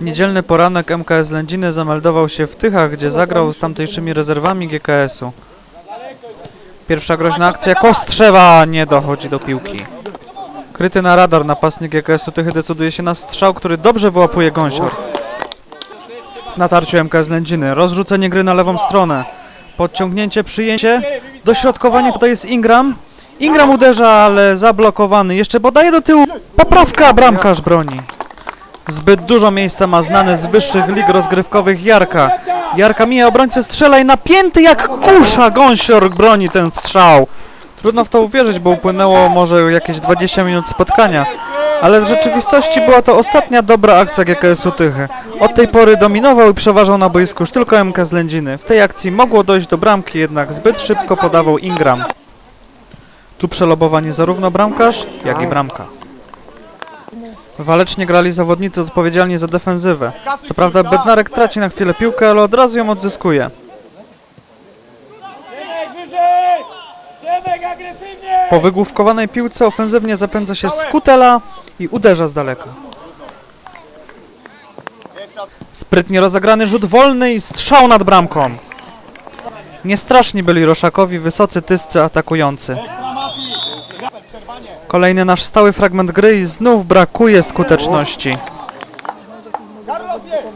Niedzielny poranek MKS Lędziny zameldował się w Tychach, gdzie zagrał z tamtejszymi rezerwami GKS-u. Pierwsza groźna akcja Kostrzewa nie dochodzi do piłki. Kryty na radar napastnik GKS-u Tychy decyduje się na strzał, który dobrze wyłapuje gąsior. W natarciu MKS Lędziny rozrzucenie gry na lewą stronę. Podciągnięcie, przyjęcie, dośrodkowanie tutaj jest Ingram. Ingram uderza, ale zablokowany. Jeszcze podaje do tyłu. Poprawka, bramkarz broni. Zbyt dużo miejsca ma znany z wyższych lig rozgrywkowych Jarka. Jarka mija obrońcę, strzela i napięty jak kusza gąsior broni ten strzał. Trudno w to uwierzyć, bo upłynęło może jakieś 20 minut spotkania. Ale w rzeczywistości była to ostatnia dobra akcja GKS-u Tychy. Od tej pory dominował i przeważał na boisku już tylko MK z Lędziny. W tej akcji mogło dojść do bramki, jednak zbyt szybko podawał Ingram. Tu przelobowanie zarówno bramkarz, jak i bramka. Walecznie grali zawodnicy odpowiedzialni za defensywę. Co prawda Bednarek traci na chwilę piłkę, ale od razu ją odzyskuje. Po wygłówkowanej piłce ofensywnie zapędza się Skutela i uderza z daleka. Sprytnie rozegrany rzut wolny i strzał nad bramką. Niestraszni byli Roszakowi wysocy tyscy atakujący. Kolejny nasz stały fragment gry i znów brakuje skuteczności.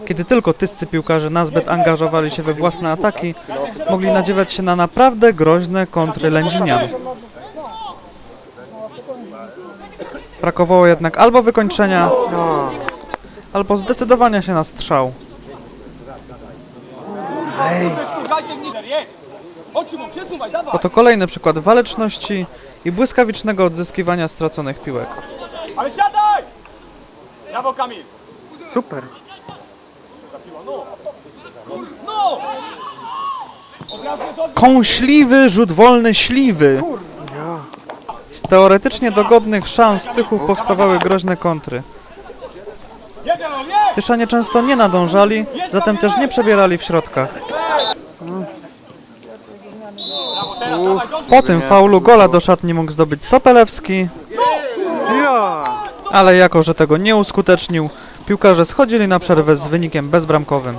Kiedy tylko tyscy piłkarze nazbyt angażowali się we własne ataki, mogli nadziewać się na naprawdę groźne kontry Lędzinian. Brakowało jednak albo wykończenia, albo zdecydowania się na strzał. Jest! Oto kolejny przykład waleczności i błyskawicznego odzyskiwania straconych piłek. Ale siadaj! Brawo Kamil! Super. No! Kąśliwy rzut wolny śliwy. Z teoretycznie dogodnych szans Tychów powstawały groźne kontry. Tyszanie często nie nadążali, zatem też nie przebierali w środkach. Brawo, teraz dawaj, do Po tym faulu gola do szatni mógł zdobyć Sopelewski, ale jako że tego nie uskutecznił, piłkarze schodzili na przerwę z wynikiem bezbramkowym.